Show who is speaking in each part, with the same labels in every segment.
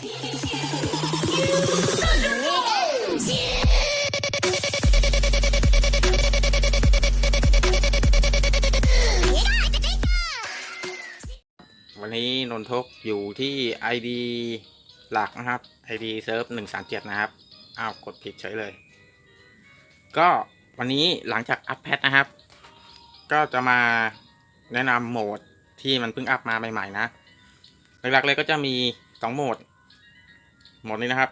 Speaker 1: วันนี้นนทกอยู่ที่ ID หลักนะครับ ID เซิร์ฟหนึ่งสามเจ็ดนะครับอ้าวกดผิดเฉยเลย ก็วันนี้หลังจากอัปแพทนะครับ ก็จะมาแนะนำโหมดที่มันเพิ่งอัพมาใหม่ ๆ นะ หลักๆเลยก็จะมีสองโหมด หมดนี้นะครับ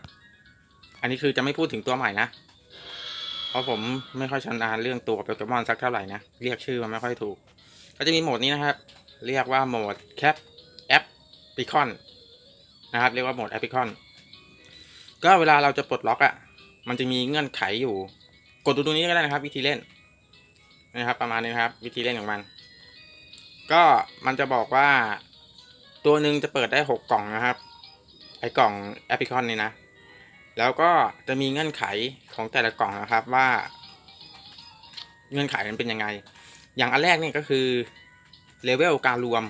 Speaker 1: อันนี้คือจะไม่พูดถึงตัวใหม่นะ เพราะผมไม่ค่อยชำนาญเรื่องตัวโปเกมอนสักเท่าไหร่นะ เรียกชื่อมันไม่ค่อยถูก ก็จะมีโหมดนี้นะครับ เรียกว่าโหมดแคปแอปปิคอนนะครับ เรียกว่าโหมดแอปปิคอน ก็เวลาเราจะปลดล็อกอะ่ะ มันจะมีเงื่อนไขอยู่ กดดูตรงนี้ก็ได้นะครับ วิธีเล่นนะครับ ประมาณนี้นะครับ วิธีเล่นของมัน ก็มันจะบอกว่า ตัวหนึ่งจะเปิดได้หกกล่องนะครับ ไอกล่องแอปปิคอนนี่นะ แล้วก็จะมีเงื่อนไขของแต่ละกล่องนะครับว่า เงื่อนไขมันเป็นยังไง อย่างอันแรกเนี่ยก็คือเลเวลการรวม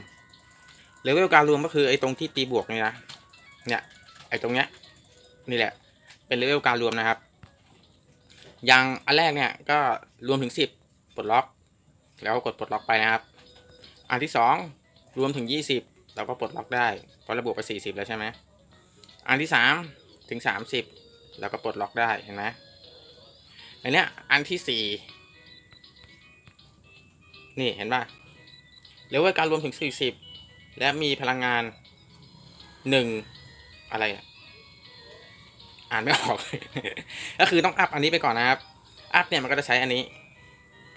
Speaker 1: เลเวลการรวมก็คือไอ้ตรงที่ตีบวกนี่นะ เนี่ย ไอ้ตรงเนี้ยนี่แหละ เป็นเลเวลการรวมนะครับ อย่างอันแรกเนี่ยก็รวมถึงสิบปลดล็อก แล้วกดปลดล็อกไปนะครับ อันที่สองรวมถึงยี่สิบเราก็ปลดล็อกได้เพราะระบุไปสี่สิบแล้วใช่ไหม อันที่สามถึงสามสิบเราก็ปลดล็อกได้เห็นไหมอันเนี้ยอันที่สี่นี่เห็นป่ะเลเวลการรวมถึง40และมีพลังงาน1อะไรอ่านไม่ออก ก็คือต้องอัพอันนี้ไปก่อนนะครับ อัพเนี่ยมันก็จะใช้อันนี้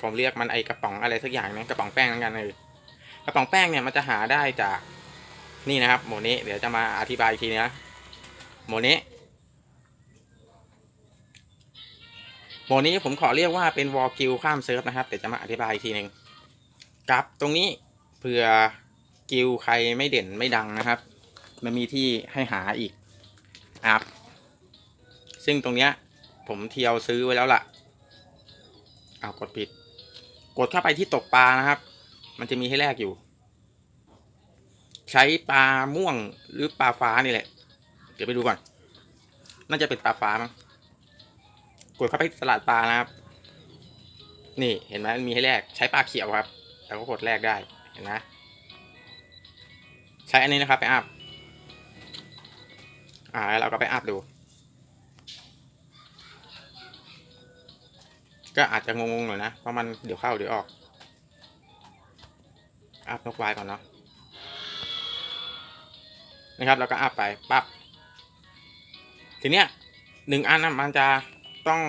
Speaker 1: ผมเรียกมันไอกระป๋องอะไรสักอย่างนะกระป๋องแป้งนั่นกันเลยกระป๋องแป้งเนี่ยมันจะหาได้จากนี่นะครับโหมดนี้เดี๋ยวจะมาอธิบายอีกทีนะ โมนี้โมนี้ผมขอเรียกว่าเป็นวอลกิลข้ามเซิร์ฟนะครับเดี๋ยวจะมาอธิบายอีกทีหนึ่งกับตรงนี้เผื่อกิลใครไม่เด่นไม่ดังนะครับ มันมีที่ให้หาอีกอัพซึ่งตรงเนี้ยผมเทียวซื้อไว้แล้วล่ะเอากดผิด กดเข้าไปที่ตกปลานะครับ มันจะมีให้แลกอยู่ ใช้ปลาม่วงหรือปลาฟ้านี่แหละ ดี๋ยวไปดูก่อน น่าจะเป็นปลาฟ้ามั้งกดเข้าไปตลาดปลานะครับ นี่เห็นไหมมันมีให้แลกใช้ปลาเขียวครับ แล้วก็กดแลกได้ เห็นไหมใช้อันนี้นะครับไปอัพ อ่า แล้วเราก็ไปอัพดู ก็อาจจะงงๆหน่อยนะ เพราะมันเดี๋ยวเข้าเดี๋ยวออก อัพนกวายก่อนเนาะนะครับ แล้วก็อัพไปปั๊บ ทีเนี้ยหนึ่งอันนะมันจะต้อง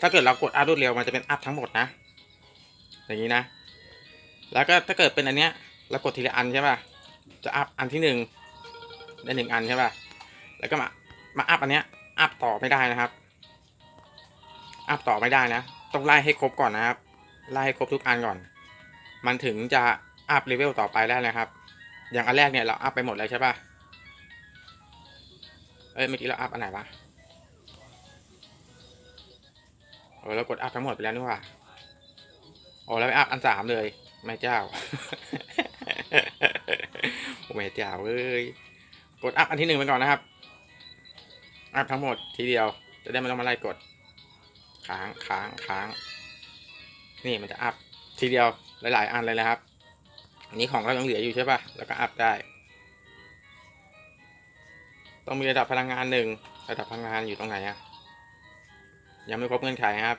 Speaker 1: ถ้าเกิดเรากดอัพรวดเร็วมันจะเป็นอัพทั้งหมดนะ อย่างนี้นะ แล้วก็ถ้าเกิดเป็นอันเนี้ยเรากดทีละอันใช่ป่ะ จะอัพอันที่หนึ่งได้หนึ่งอันใช่ป่ะ แล้วก็มา มาอัพอันเนี้ย อัพต่อไม่ได้นะครับ อัพต่อไม่ได้นะ ต้องไล่ให้ครบก่อนนะครับ ไล่ให้ครบทุกอันก่อน มันถึงจะอัพเลเวลต่อไปได้นะครับ อย่างอันแรกเนี่ยเราอัพไปหมดแล้วใช่ป่ะ เอ้ยเมื่อกี้เราอัพอันไหนวะเออเรากดอัพทั้งหมดไปแล้วนี่ว่าโอ้แล้วไปอัพอันสามเลยแม่เจ้าโอ้แม่เจ้าเอ้ยกดอัพอันที่หนึ่งไปก่อนนะครับ อัพทั้งหมดทีเดียว จะได้ไม่ต้องมาไล่กด ค้างค้างค้าง นี่มันจะอัพทีเดียวหลาย ๆ อันเลยนะครับอันนี้ของเรายังเหลืออยู่ใช่ปะแล้วก็อัพได้ ต้องมีระดับพลังงานหนึ่งระดับพลังงานอยู่ตรงไหนอะยังไม่ครบเงื่อนไขครับ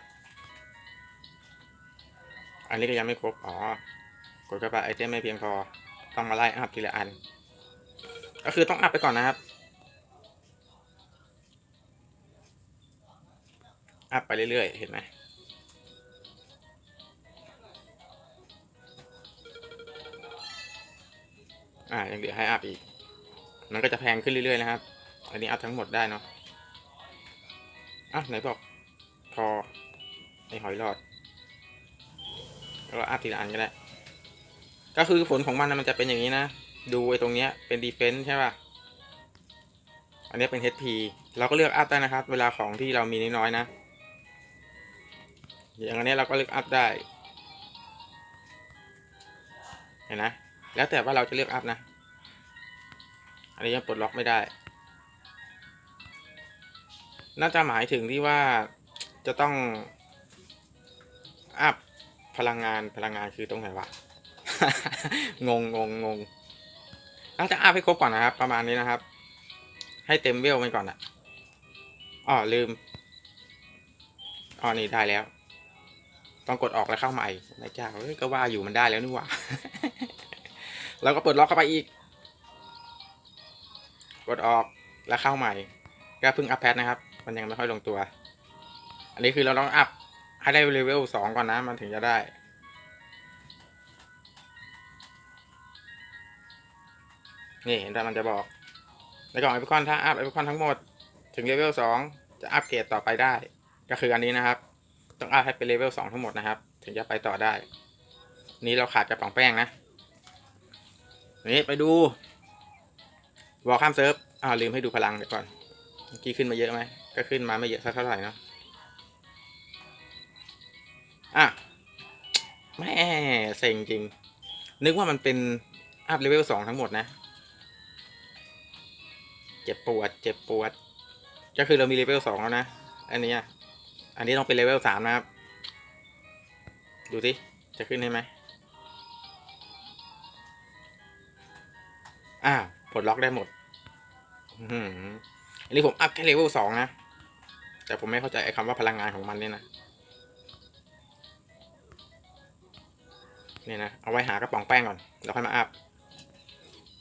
Speaker 1: อันนี้ก็ยังไม่ครบ อ๋อ กดเข้าไปไอเทมไม่เพียงพอ ต้องมาไล่อัพทีละอัน ก็คือต้องอัพไปก่อนนะครับ อัพไปเรื่อยๆ เห็นไหมอ่ายังเหลือให้อัพอีก มันก็จะแพงขึ้นเรื่อยๆนะครับ อันนี้อัพทั้งหมดได้เนาะอะไหนบอกพอไอหอยหลอดแล้วอัพทีละอันก็ได้ ก็คือผลของมันนะมันจะเป็นอย่างนี้นะ ดูไอตรงเนี้ยเป็นดีเฟนส์ใช่ป่ะ อันนี้เป็น HP เราก็เลือกอัพได้นะครับ เวลาของที่เรามีน้อยๆนะ อย่างอันนี้เราก็เลือกอัพได้ เห็นนะ แล้วแต่ว่าเราจะเลือกอัพนะ อันนี้ยังปลดล็อกไม่ได้ น่าจะหมายถึงที่ว่าจะต้องอัพพลังงานพลังงานคือตรงไหนวะ งงงงงงน่าจะอัพให้ครบก่อนนะครับ ประมาณนี้นะครับ ให้เต็มเวลมันก่อนอะอ๋อลืมอ๋อนี่ได้แล้ว ต้องกดออกแล้วเข้าใหม่นายจ้าเฮ้ยก็ว่าอยู่มันได้แล้วนี่หว่าแล้วก็เปิดล็อกเข้าไปอีก กดออกแล้วเข้าใหม่ ก็เพิ่งอัพแพทนะครับ มันยังไม่ค่อยลงตัว อันนี้คือเราต้องอัพให้ได้เลเวลสองก่อนนะ มันถึงจะได้ นี่เห็นแต่มันจะบอกในกล่องไอพิคอนถ้าอัพไอพิคอนทั้งหมด ถึงเลเวลสองจะอัพเกรดต่อไปได้ ก็คืออันนี้นะครับ ต้องอัพให้เป็นเลเวลสองทั้งหมดนะครับ ถึงจะไปต่อได้ นี้เราขาดกระป๋องแป้งนะนี่ไปดูวอลข้ามเซิร์ฟอ้าวลืมให้ดูพลังเดี๋ยวก่อนเมื่อกี้ขึ้นมาเยอะไหม ก็ขึ้นมาไม่เยอะสักเท่าไหร่เนาะอะแม่เซ็งจริง นึกว่ามันเป็นอัพเลเวลสองทั้งหมดนะ เจ็บปวด เจ็บปวด ก็คือเรามีเลเวลสองแล้วนะ อันนี้อะอันนี้ต้องเป็นเลเวลสามนะครับ ดูสิ จะขึ้นได้ไหมอ่าปลดล็อกได้หมด อันนี้ผมอัพแค่เลเวลสองนะ แต่ผมไม่เข้าใจไอ้คำว่าพลังงานของมันเนี่ยนะเนี่ยนะ เอาไว้หากระป๋องแป้งก่อนแล้วค่อยมาอัพ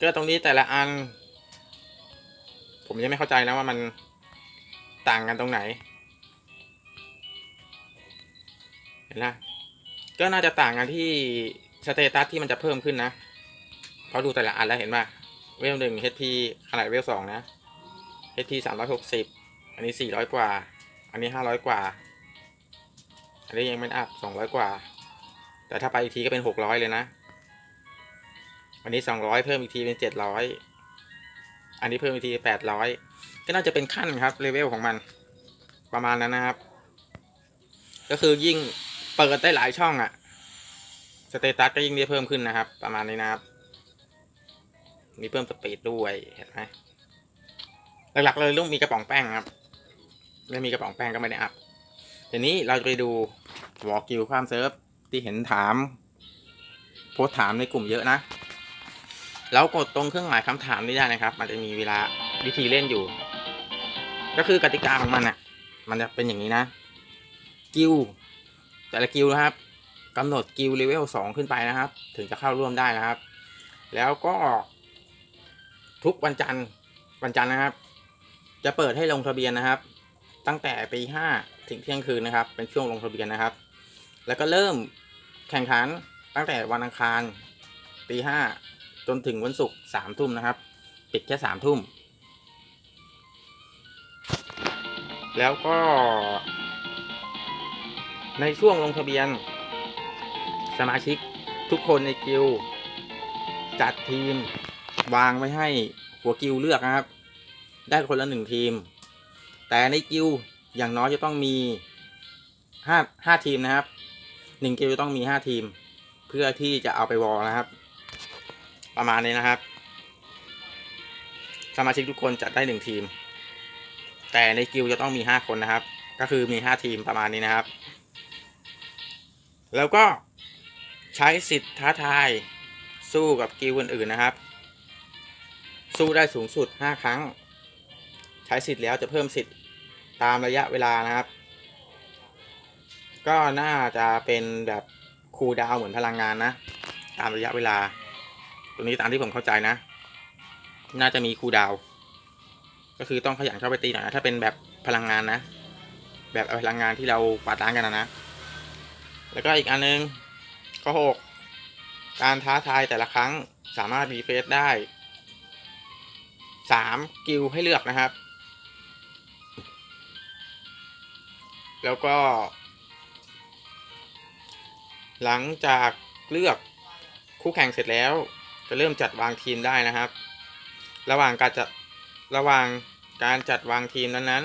Speaker 1: ก็ตรงนี้แต่ละอัน ผมยังไม่เข้าใจนะว่ามันต่างกันตรงไหน เห็นละก็น่าจะต่างกันที่สเตตัสที่มันจะเพิ่มขึ้นนะเพราะดูแต่ละอันแล้วเห็นป่ะเวลหนึ่ง HP ขนาดเวลสองนะ HP สามร้อยหกสิบอันนี้สี่ร้อยกว่า อันนี้ห้าร้อยกว่า อันนี้ยังไม่อัพสองร้อยกว่า แต่ถ้าไปอีกทีก็เป็นหกร้อยเลยนะ อันนี้สองร้อยเพิ่มอีกทีเป็นเจ็ดร้อย อันนี้เพิ่มอีกทีแปดร้อย ก็น่าจะเป็นขั้นครับเลเวลของมัน ประมาณนั้นนะครับ ก็คือยิ่งเปิดได้หลายช่องอะสเตตัสก็ยิ่งได้เพิ่มขึ้นนะครับ ประมาณนี้นะครับมีเพิ่มสปีดด้วยเห็นไหมหลักๆเลยต้องมีกระป๋องแป้งครับ ไม่มีกระป๋องแป้งก็ไม่ได้อัพทีนี้เราจะไปดูวอลกิวความเซิร์ฟที่เห็นถาม โพสถามในกลุ่มเยอะนะแล้วกดตรงเครื่องหมายคำถามนี้ได้นะครับ มันจะมีเวลาวิธีเล่นอยู่ ก็คือกติกาของมันอะ มันจะเป็นอย่างนี้นะ กิวแต่ละกิวนะครับกำหนดกิวเลเวลสองขึ้นไปนะครับ ถึงจะเข้าร่วมได้นะครับ แล้วก็ ทุกวันจันทร์วันจันทร์นะครับ จะเปิดให้ลงทะเบียนนะครับ ตั้งแต่ตีห้าถึงเที่ยงคืนนะครับ เป็นช่วงลงทะเบียนนะครับ แล้วก็เริ่มแข่งขันตั้งแต่วันอังคารตีห้าจนถึงวันศุกร์สามทุ่มนะครับ ปิดแค่สามทุ่ม แล้วก็ ในช่วงลงทะเบียน สมาชิกทุกคนในกิลด์จัดทีมวางไว้ให้หัวกิลด์เลือกนะครับ ได้คนละหนึ่งทีม แต่ในกิลอย่างน้อยจะต้องมีห้าห้าทีมนะครับหนึ่งกิลจะต้องมีห้าทีม เพื่อที่จะเอาไปวอลนะครับ ประมาณนี้นะครับ สมาชิกทุกคนจะได้หนึ่งทีม แต่ในกิลจะต้องมีห้าคนนะครับ ก็คือมีห้าทีมประมาณนี้นะครับ แล้วก็ใช้สิทธิ์ท้าทายสู้กับกิลอื่นๆนะครับ สู้ได้สูงสุด 5 ครั้ง ใช้สิทธิ์แล้วจะเพิ่มสิทธิ์ ตามระยะเวลานะครับ ก็น่าจะเป็นแบบคูลดาวเหมือนพลังงานนะ ตามระยะเวลาตรงนี้ตามที่ผมเข้าใจนะ น่าจะมีคูลดาว ก็คือต้องขยันเข้าไปตีหน่อยนะถ้าเป็นแบบพลังงานนะ แบบพลังงานที่เราปาดล้างกันนะนะ แล้วก็อีกอันนึงข้อหกการท้าทายแต่ละครั้งสามารถรีเฟรชได้สามกิลให้เลือกนะครับ แล้วก็ หลังจากเลือกคู่แข่งเสร็จแล้ว จะเริ่มจัดวางทีมได้นะครับ ระหว่างการจัดระหว่างการจัดวางทีมนั้น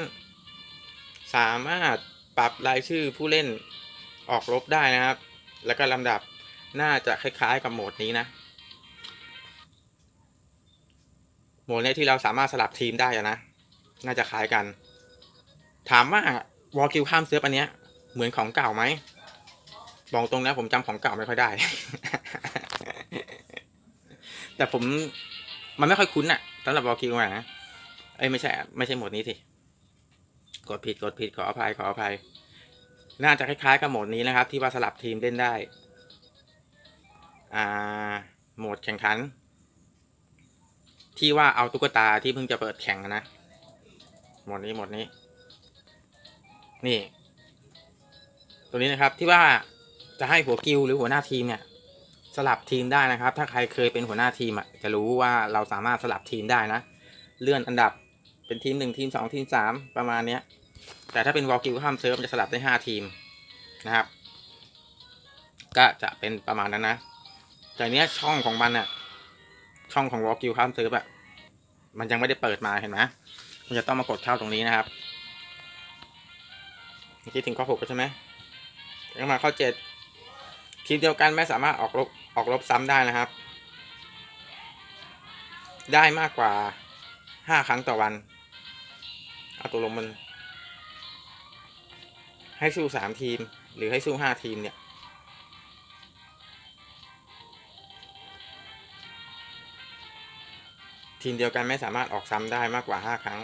Speaker 1: ๆ สามารถปรับรายชื่อผู้เล่นออกลบได้นะครับ แล้วก็ลำดับน่าจะคล้ายๆกับโหมดนี้นะ โหมดนี้ที่เราสามารถสลับทีมได้นะ น่าจะคล้ายกัน ถามว่า วอลคิวข้ามเซิร์ฟอันเนี้ยเหมือนของเก่าไหมบอกตรงนะผมจำของเก่าไม่ค่อยได้ แต่ผมมันไม่ค่อยคุ้นอะสำหรับวอลคิวอะนะเอ้ยไม่ใช่ ไม่ใช่โหมดนี้สิกดผิดกดผิดขออภัยขออภัย น่าจะคล้ายๆกับโหมดนี้นะครับ ที่ว่าสลับทีมเล่นได้ อ่า โหมดแข่งขัน ที่ว่าเอาตุ๊กตาที่เพิ่งจะเปิดแข่งนะโหมดนี้โหมดนี้ นี่ ตัวนี้นะครับที่ว่าจะให้หัวกิลหรือหัวหน้าทีมเนี่ย สลับทีมได้นะครับ ถ้าใครเคยเป็นหัวหน้าทีมอะจะรู้ว่าเราสามารถสลับทีมได้นะ เลื่อนอันดับเป็นทีมหนึ่งทีมสองทีมสามประมาณเนี้ย แต่ถ้าเป็นวอลกิลข้ามเซิร์ฟจะสลับได้ห้าทีมนะครับ ก็จะเป็นประมาณนั้นนะแต่เนี้ยช่องของมันอะช่องของวอลกิลข้ามเซิร์ฟอะมันยังไม่ได้เปิดมาเห็นไหมมันจะต้องมากดเข้าตรงนี้นะครับ เมื่อกี้ถึงข้อหกใช่ไหมแล้วมาข้อเจ็ดทีมเดียวกันไม่สามารถออกลบออกลบซ้ำได้นะครับ ได้มากกว่าห้าครั้งต่อวัน เอาตัวลงมัน ให้สู้สามทีม หรือให้สู้ห้าทีมเนี่ยทีมเดียวกันไม่สามารถออกซ้ำได้มากกว่าห้าครั้ง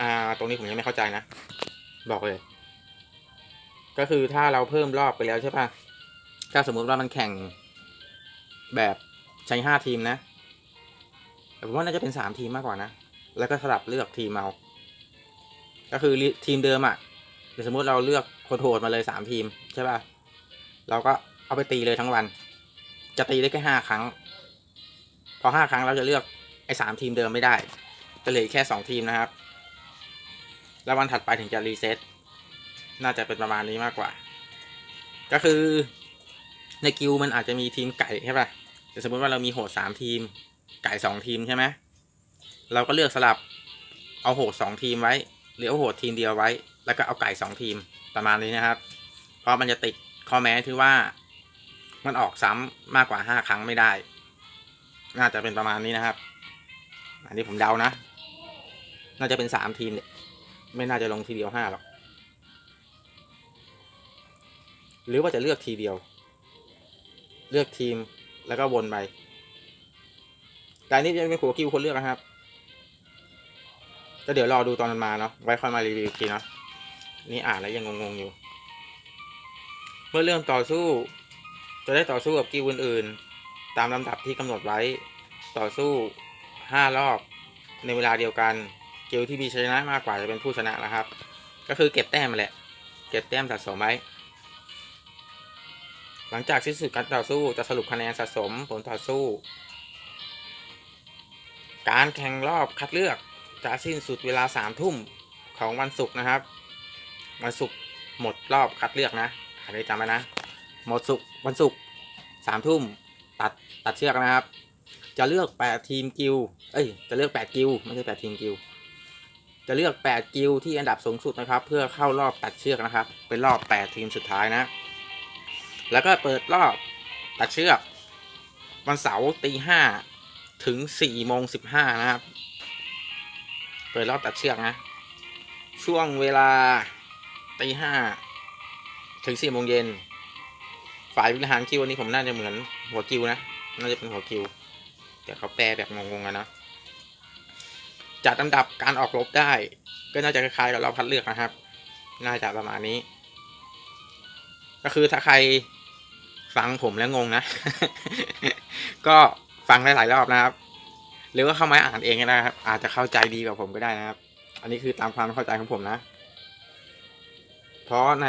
Speaker 1: อ่า ตรงนี้ผมยังไม่เข้าใจนะ บอกเลย ก็คือถ้าเราเพิ่มรอบไปแล้วใช่ปะถ้าสมมุติว่ามันแข่งแบบใช้ห้าทีมนะแต่ผมว่าน่าจะเป็นสามทีมมากกว่านะ แล้วก็สลับเลือกทีมเอา ก็คือทีมเดิมอะ่ะสมมติเราเลือกโคโทดมาเลยสามทีมใช่ป่ะ เราก็เอาไปตีเลยทั้งวัน จะตีได้แค่ห้าครั้ง พอห้าครั้งเราจะเลือกไอ้สามทีมเดิมไม่ได้ จะเหลือแค่สองทีมนะครับ แล้ววันถัดไปถึงจะรีเซ็ตน่าจะเป็นประมาณนี้มากกว่า ก็คือในกิลด์มันอาจจะมีทีมไก่ใช่ป่ะแต่สมมติว่าเรามีโหดสามทีม ไก่สองทีมใช่ไหมเราก็เลือกสลับเอาโหดสองทีมไว้ หรือเอาโหดทีมเดียวไว้ แล้วก็เอาไก่สองทีมประมาณนี้นะครับ เพราะมันจะติดข้อแม้ที่ว่ามันออกซ้ำมากกว่าห้าครั้งไม่ได้ น่าจะเป็นประมาณนี้นะครับ อันนี้ผมเดานะ น่าจะเป็นสามทีมเนี่ย ไม่น่าจะลงทีเดียวห้าหรอก หรือว่าจะเลือกทีเดียว เลือกทีมแล้วก็วนไปแต่นี้ยังเป็นหัวคิวคนเลือกนะครับก็เดี๋ยวรอดูตอนมันมาเนาะไว้ค่อยมารีวิวอีทีเนาะนี่อ่านแล้วยังงงๆอยู่ เมื่อเริ่มต่อสู้ จะได้ต่อสู้กับกิวอื่นๆ ตามลำดับที่กำหนดไว้ต่อสู้ห้ารอบในเวลาเดียวกัน กิวที่มีชนะมากกว่าจะเป็นผู้ชนะนะครับ ก็คือเก็บแต้มมาแหละ เก็บแต้มสะสมไว้ หลังจากสิ้นสุดการต่อสู้จะสรุปคะแนนสะสมผลต่อสู้ การแข่งรอบคัดเลือกจะสิ้นสุดเวลาสามทุ่มของวันศุกร์นะครับ วันศุกร์หมดรอบคัดเลือกนะอันนี้จำไว้นะ หมดศุกร์วันศุกร์สามทุ่มตัดตัดเชือกนะครับ จะเลือกแปดทีมกิลเอ้ย จะเลือกแปดกิลไม่ใช่แปดทีมกิล จะเลือกแปดกิลที่อันดับสูงสุดนะครับ เพื่อเข้ารอบตัดเชือกนะครับ เป็นรอบแปดทีมสุดท้ายนะ แล้วก็เปิดรอบตัดเชือก วันเสาร์ตีห้าถึงสี่โมงสิบห้านะครับ เปิดรอบตัดเชือกนะ ช่วงเวลาตีห้าถึงสี่โมงเย็น ฝ่ายบริหารคิววันนี้ผมน่าจะเหมือนหัวคิวนะ น่าจะเป็นหัวคิว แต่เขาแปลแบบงงๆอะนะ จัดลำดับการออกรบได้ ก็น่าจะคล้ายๆกับรอบคัดเลือกนะครับ น่าจะประมาณนี้ ก็คือถ้าใครฟังผมแล้วงงนะ ก็ฟังได้หลายรอบนะครับ หรือว่าเข้ามาอ่านเองก็ได้ครับ อาจจะเข้าใจดีกว่าผมก็ได้นะครับ อันนี้คือตามความเข้าใจของผมนะ เพราะใน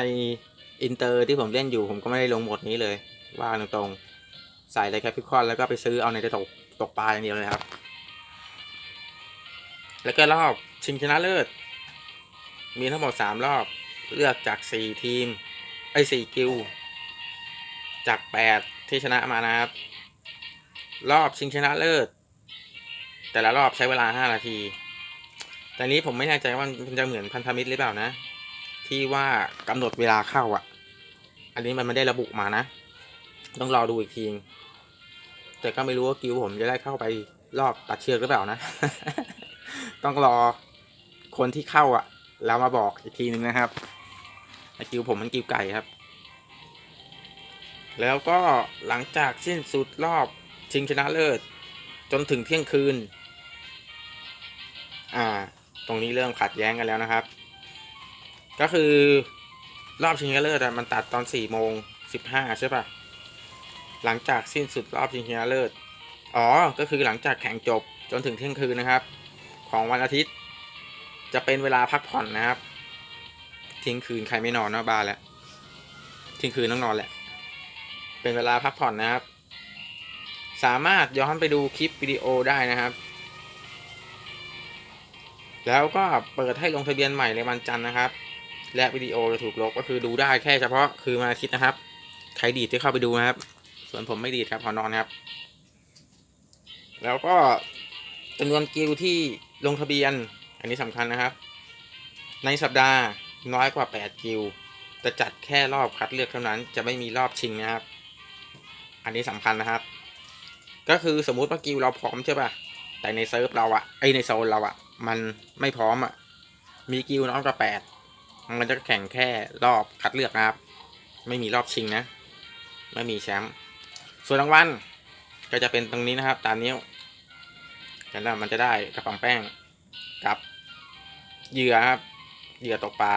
Speaker 1: อินเตอร์ที่ผมเล่นอยู่ผมก็ไม่ได้ลงหมดนี้เลย ว่าตรงๆ ใส่เลยแคปิคอนแล้วก็ไปซื้อเอาในตกตกปลาอย่างเดียวเลยครับ แล้วก็รอบชิงชนะเลิศ มีทั้งหมดสามรอบเลือกจากสี่ทีม ไอ้สี่กิลจากแปดที่ชนะมานะครับ รอบชิงชนะเลิศ แต่ละรอบใช้เวลาห้านาที แต่นี้ผมไม่แน่ใจว่ามันจะเหมือนพันธมิตรหรือเปล่านะ ที่ว่ากำหนดเวลาเข้าอะ อันนี้มันไม่ได้ระบุมานะ ต้องรอดูอีกที แต่ก็ไม่รู้ว่ากิลผมจะได้เข้าไปรอบตัดเชือกหรือเปล่านะ ต้องรอคนที่เข้าอะ แล้วมาบอกอีกทีนึงนะครับไอกิวผมมันกิวไก่ครับ แล้วก็หลังจากสิ้นสุดรอบชิงชนะเลิศ จนถึงเที่ยงคืน อ่า ตรงนี้เริ่มขัดแย้งกันแล้วนะครับ ก็คือรอบชิงชนะเลิศมันตัดตอน4โมง15ใช่ปะหลังจากสิ้นสุดรอบชิงชนะเลิศ อ๋อ ก็คือหลังจากแข่งจบจนถึงเที่ยงคืนนะครับ ของวันอาทิตย์ จะเป็นเวลาพักผ่อนนะครับที่ยงคืนใครไม่นอนเนะบ้านแล้วที่ยงคืนต้องนอนแหละ เป็นเวลาพักผ่อนนะครับ สามารถย้อนไปดูคลิปวิดีโอได้นะครับ แล้วก็เปิดให้ลงทะเบียนใหม่ในวันจันทร์นะครับ และวิดีโอจะถูกลบก็คือดูได้แค่เฉพาะคือวันอาทิตย์นะครับ ใครดีดที่เข้าไปดูนะครับ ส่วนผมไม่ดีดครับขอนอนครับแล้วก็จำนวนกิลที่ ลงทะเบียน อันนี้สำคัญนะครับ ในสัปดาห์น้อยกว่า 8 กิลจะจัดแค่รอบคัดเลือกเท่านั้น จะไม่มีรอบชิงนะครับ อันนี้สำคัญนะครับ ก็คือสมมุติว่ากิลเราพร้อมใช่ป่ะ แต่ในเซิร์ฟเราอะไอในโซนเราอะมันไม่พร้อมอะมีกิลน้อยกว่าแปดมันจะแข่งแค่รอบคัดเลือกนะครับ ไม่มีรอบชิงนะ ไม่มีแชมป์ ส่วนรางวัลก็จะเป็นตรงนี้นะครับ ตามนิ้ว แล้วมันจะได้กระป๋องแป้งกับเหยื่อครับ เหยื่อตกปลา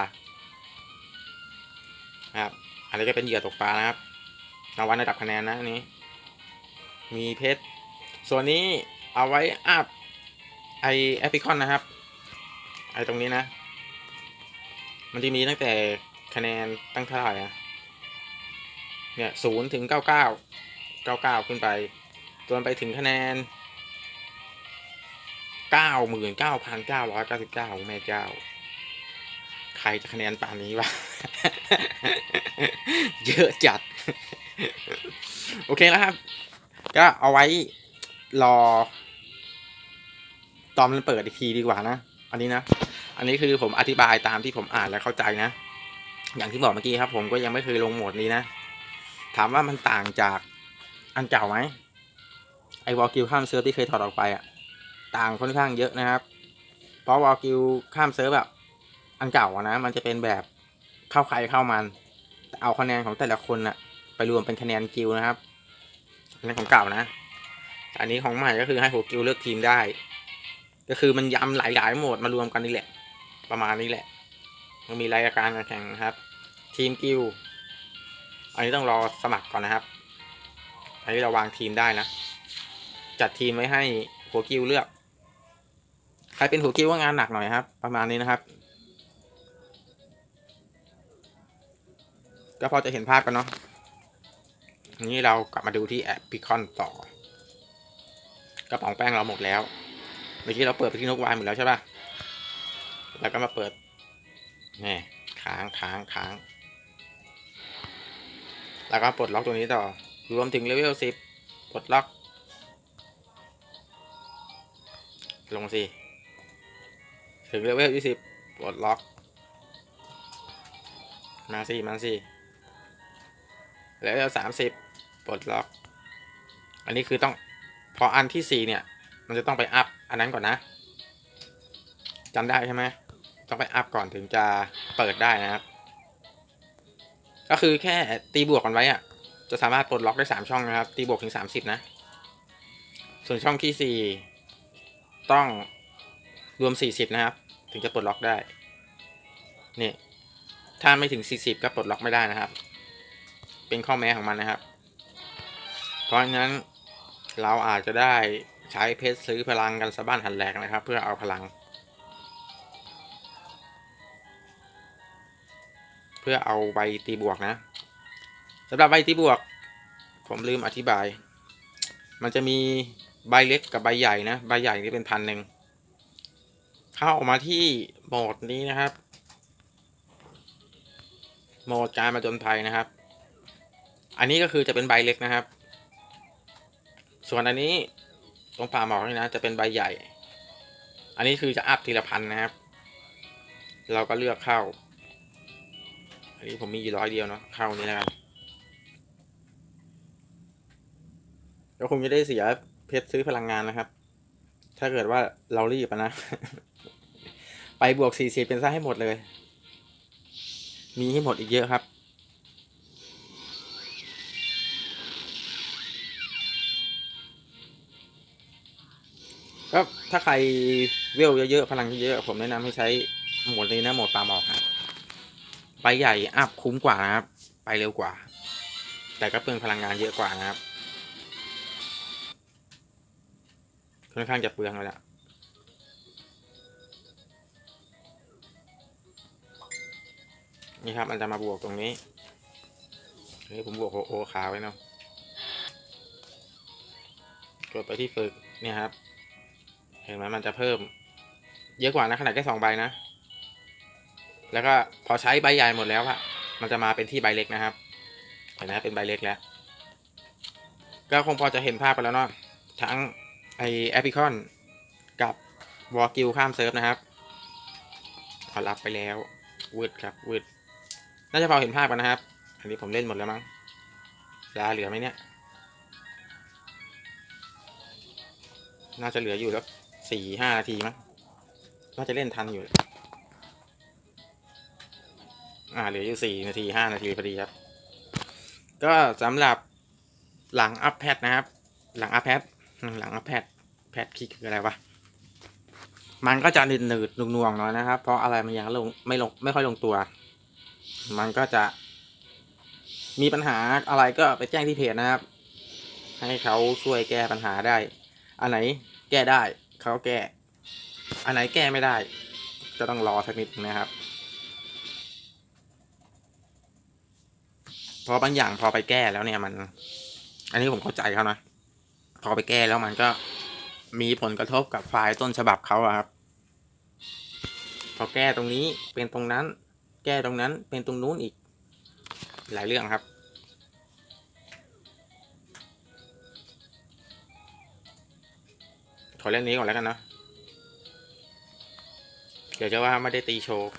Speaker 1: ครับอันนี้ก็เป็นเหยื่อตกปลานะครับรางวัลระดับคะแนนนะนนี้ มีเพชร ส่วนนี้เอาไว้อัพไอแอปพลิคอนนะครับ ไอตรงนี้นะ มันจะมีตั้งแต่คะแนนตั้งเท่าไหร่อะเนี่ยศูนย์ถึงเก้าเก้าเก้าเก้าขึ้นไป จนไปถึงคะแนน เก้าหมื่นเก้าพันเก้าร้อยเก้าสิบเก้าแม่เจ้า ใครจะคะแนนปานนี้วะ เยอะจัด โอเคแล้วครับ ก็เอาไว้รอ ตอนมันเปิดอีกทีดีกว่านะ อันนี้นะ อันนี้คือผมอธิบายตามที่ผมอ่านและเข้าใจนะ อย่างที่บอกเมื่อกี้ครับ ผมก็ยังไม่เคยลงโหมดนี้นะ ถามว่ามันต่างจากอันเก่าไหมไอวอลกิวข้ามเซิร์ฟที่เคยถอดออกไปอะ ต่างค่อนข้างเยอะนะครับ เพราะวอลกิวข้ามเซิร์ฟแบบอันเก่าอะนะ มันจะเป็นแบบเข้าใครเข้ามัน เอาคะแนนของแต่ละคนอะไปรวมเป็นคะแนนกิลนะครับอันนี้ของเก่านะ อันนี้ของใหม่ก็คือให้หัวกิลเลือกทีมได้ ก็คือมันยำหลายๆโหมดมารวมกันนี่แหละ ประมาณนี้แหละ มันมีรายการการแข่งนะครับ ทีมกิลอันนี้ต้องรอสมัครก่อนนะครับ อันนี้เราวางทีมได้นะ จัดทีมไว้ให้หัวกิลเลือก ใครเป็นหัวกิลว่างานหนักหน่อยครับ ประมาณนี้นะครับ ก็พอจะเห็นภาพกันเนาะนี้เรากลับมาดูที่แอปพิคอนต่อกระป๋องแป้งเราหมดแล้วเมื่อกี้เราเปิดไปที่นกวายหมดแล้วใช่ป่ะแล้วก็มาเปิดนี่ค้างค้างค้างแล้วก็ปลดล็อกตัวนี้ต่อ รวมถึงเลเวลสิบปลดล็อก ลงสิ ถึงเลเวลยี่สิบปลดล็อก มาสิมาสิเลเวลสามสิบปลดล็อก อันนี้คือต้องพออันที่สี่เนี่ย มันจะต้องไปอัพอันนั้นก่อนนะจำได้ใช่ไหมต้องไปอัพก่อนถึงจะเปิดได้นะครับ ก็คือแค่ตีบวกกันไว้อะจะสามารถปลดล็อกได้สามช่องนะครับ ตีบวกถึงสามสิบนะ ส่วนช่องที่สี่ต้องรวมสี่สิบนะครับ ถึงจะปลดล็อกได้ นี่ ถ้าไม่ถึงสี่สิบก็ปลดล็อกไม่ได้นะครับ เป็นข้อแม้ของมันนะครับ เพราะงั้นเราอาจจะได้ใช้เพชรซื้อพลังกันสะบ้านหันแหลกนะครับ เพื่อเอาพลัง เพื่อเอาใบตีบวกนะสำหรับใบตีบวก ผมลืมอธิบาย มันจะมีใบเล็กกับใบใหญ่นะ ใบใหญ่นี่เป็นพันหนึ่ง เข้าออกมาที่โหมดนี้นะครับ โหมดการมาจนภัยนะครับ อันนี้ก็คือจะเป็นใบเล็กนะครับ ส่วนอันนี้ตรงป่าหมอกนี่นะจะเป็นใบใหญ่ อันนี้คือจะอัพทีละพันนะครับ เราก็เลือกเข้า อันนี้ผมมีอยู่ร้อยเดียวเนาะเข้านี้แล้วกันก็คงจะได้เสียเพชรซื้อพลังงานนะครับ ถ้าเกิดว่าเรารีบนะ ไปบวกสี่สิบเป็นซะให้หมดเลย มีให้หมดอีกเยอะครับ ก็ถ้าใครเวลเยอะๆพลังเยอะๆผมแนะนำให้ใช้โหมดนี้นะโหมดปลาหมอกครับไปใหญ่อัพคุ้มกว่านะครับ ไปเร็วกว่า แต่ก็เปลืองพลังงานเยอะกว่านะครับค่อนข้างจะเปลืองเลยละ นี่ครับมันจะมาบวกตรงนี้เฮ้ยผมบวกโอโอขาวไว้เนาะกดไปที่ฝึกเนี่ยครับ เห็นไหมมันจะเพิ่ม เยอะกว่านะขนาดแค่สองใบนะ แล้วก็พอใช้ใบใหญ่หมดแล้วอะมันจะมาเป็นที่ใบเล็กนะครับ เห็นไหมเป็นใบเล็กแล้ว ก็คงพอจะเห็นภาพไปแล้วเนาะทั้งไอแอปพิคอนกับวอลกิลข้ามเซิร์ฟนะครับขอรับไปแล้ววืดครับวืด น่าจะพอเห็นภาพกันนะครับ อันนี้ผมเล่นหมดแล้วมั้งเวลาเหลือไหมเนี่ย น่าจะเหลืออยู่แล้วสี่ห้านาทีมั้ง น่าจะเล่นทันอยู่ อ่าเหลืออยู่สี่นาทีห้านาทีพอดีครับ ก็สำหรับหลังอัพแพดนะครับ หลังอัพแพดหลังอัพแพดแพดคิกคืออะไรวะ มันก็จะหนืดหนืดหน่วงๆหน่อยนะครับ เพราะอะไรมันยังลงไม่ลงไม่ค่อยลงตัว มันก็จะ มีปัญหาอะไรก็ไปแจ้งที่เพจนะครับ ให้เขาช่วยแก้ปัญหาได้ อันไหนแก้ได้เขาแก้ อันไหนแก้ไม่ได้ จะต้องรอสักนิดนะครับพราะบางอย่างพอไปแก้แล้วเนี่ยมัน อันนี้ผมเข้าใจเขานะ พอไปแก้แล้วมันก็มีผลกระทบกับไฟล์ต้นฉบับเขาอะครับ พอแก้ตรงนี้เป็นตรงนั้น แก้ตรงนั้นเป็นตรงนู้นอีก หลายเรื่องครับ ขอเรื่องนี้ก่อนแล้วกันเนาะเดี๋ยวจะว่าไม่ได้ตีโชว์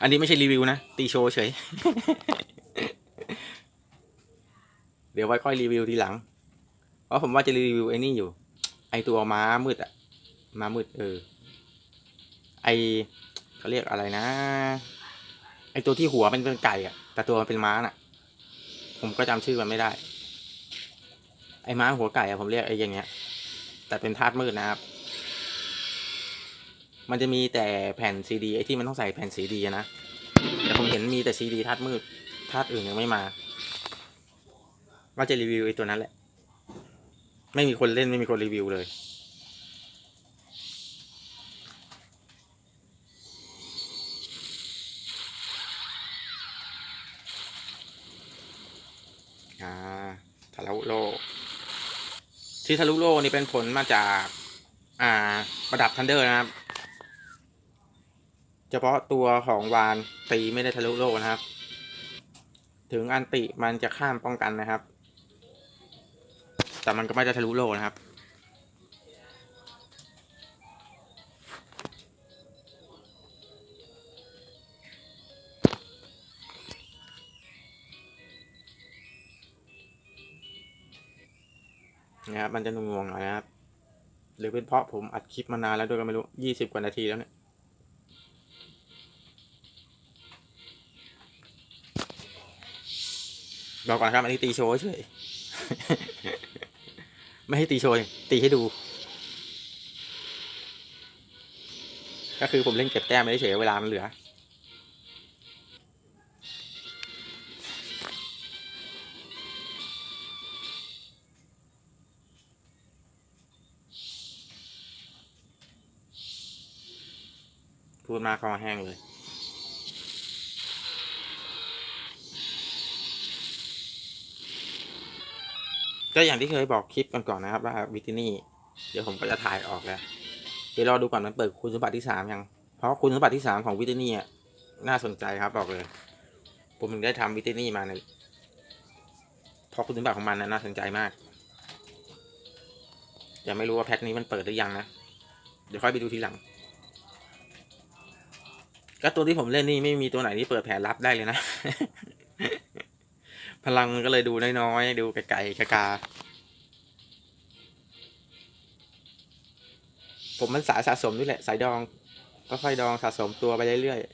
Speaker 1: อันนี้ไม่ใช่รีวิวนะ ตีโชว์เฉย เดี๋ยวไว้ค่อยรีวิวทีหลัง เพราะผมว่าจะรีวิวไอ้นี่อยู่ ไอตัวม้ามืดอะม้ามืดเออ ไอ เขาเรียกอะไรนะ ไอตัวที่หัวเป็นเป็นไก่อะแต่ตัวมันเป็นม้าน่ะ ผมก็จำชื่อมันไม่ได้ ไอม้าหัวไก่อะผมเรียกไออย่างเงี้ย แต่เป็นธาตุมืดนะครับ มันจะมีแต่แผ่นซีดีไอที่มันต้องใส่แผ่นซีดีนะแต่ผมเห็นมีแต่ซีดีธาตุมืดธาตุอื่นยังไม่มาว่าจะรีวิวไอตัวนั้นแหละ ไม่มีคนเล่นไม่มีคนรีวิวเลย อ่าทะ ลุโลก ที่ทะลุโลกนี่เป็นผลมาจากอ่าประดับทันเดอร์นะครับ เฉพาะตัวของวานตีไม่ได้ทะลุโลกนะครับ ถึงอันติมันจะข้ามป้องกันนะครับ แต่มันก็ไม่ได้ทะลุโลกนะครับ นะครับมันจะหน่วงๆหน่อยนะครับ หรือเป็นเพราะผมอัดคลิปมานานแล้วด้วยก็ไม่รู้ยี่สิบกว่านาทีแล้วเนี่ยบอกก่อนครับอันนี้ตีโชว์เฉยไม่ให้ตีโชว์ตีให้ดู ก็คือผมเล่นเก็บแต้มไม่เฉยเวลามันเหลือ พูดมากคอแห้งเลยก็อย่างที่เคยบอกคลิปกันก่อนนะครับว่าวิตินี่เดี๋ยวผมก็จะถ่ายออกแล้วเดี๋ยวรอดูก่อนมันเปิดคุณสมบัติที่สามยัง เพราะคุณสมบัติที่สามของวิตินี่น่าสนใจครับบอกเลย ผมถึงได้ทำวิตินี่มาเนี่ยเพราะคุณสมบัติของมันนะน่าสนใจมากยังไม่รู้ว่าแพทนี้มันเปิดหรือยังนะ เดี๋ยวค่อยไปดูทีหลัง ก็ตัวที่ผมเล่นนี่ไม่มีตัวไหนที่เปิดแผนลับได้เลยนะ พลังมันก็เลยดูน้อยๆ ดูไกลๆกาผมมันสายสะสมด้วยแหละ สายดองก็ค่อยดองสะสมตัวไปเรื่อยๆ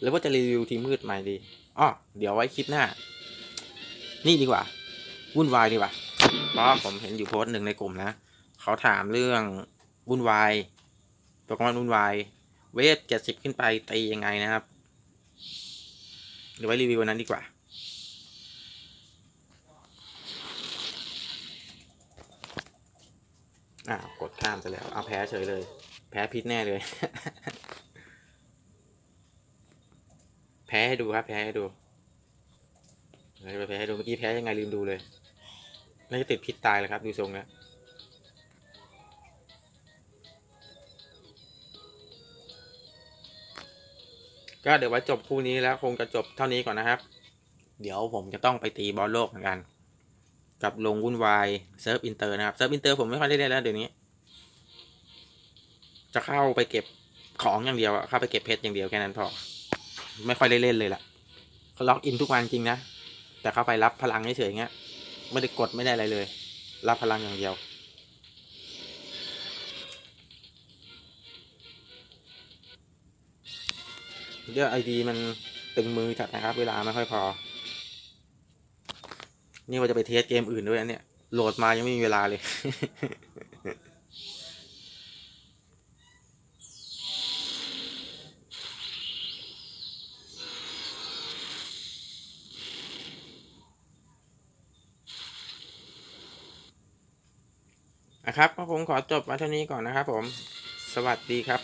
Speaker 1: หรือว่าจะรีวิวทีมมืดใหม่ดีอ้อเดี๋ยวไว้คลิปหน้า นี่ดีกว่า วุ่นวายดีกว่า เพราะผมเห็นอยู่โพสต์หนึ่งในกลุ่มนะ เขาถามเรื่องวุ่นวายโปเกมอนวุ่นวาย เวฟเจ็ดสิบขึ้นไปตียังไงนะครับ เดี๋ยวไว้รีวิววันนั้นดีกว่าอ้าวกดข้ามไปแล้ว เอาแพ้เฉยเลย แพ้พิษแน่เลย แพ้ให้ดูครับ แพ้ให้ดู เราจะไปแพ้ให้ดูเมื่อกี้แพ้ยังไงลืมดูเลยน่าจะติดพิษตายแล้วครับ ดูทรงแล้วก็เดี๋ยวไว้จบคู่นี้แล้วคงจะจบเท่านี้ก่อนนะครับ เดี๋ยวผมจะต้องไปตีบอลโลกเหมือนกัน กับลงวุ่นวายเซิร์ฟอินเตอร์นะครับเซิร์ฟอินเตอร์ผมไม่ค่อยได้เล่นแล้วเดี๋ยวนี้ จะเข้าไปเก็บของอย่างเดียวอะเข้าไปเก็บเพชรอย่างเดียวแค่นั้นพอ ไม่ค่อยได้เล่นเลยล่ะล็อกอินทุกวันจริงนะ แต่เข้าไปรับพลังเฉยๆเงี้ยไม่ได้กดไม่ได้อะไรเลย รับพลังอย่างเดียวเรื่องไอดีมันตึงมือจัดนะครับ เวลาไม่ค่อยพอ นี่ว่าจะไปเทสเกมอื่นด้วยนะเนี่ยโหลดมายังไม่มีเวลาเลย นะครับก็คงขอจบมาเท่านี้ก่อนนะครับผม สวัสดีครับ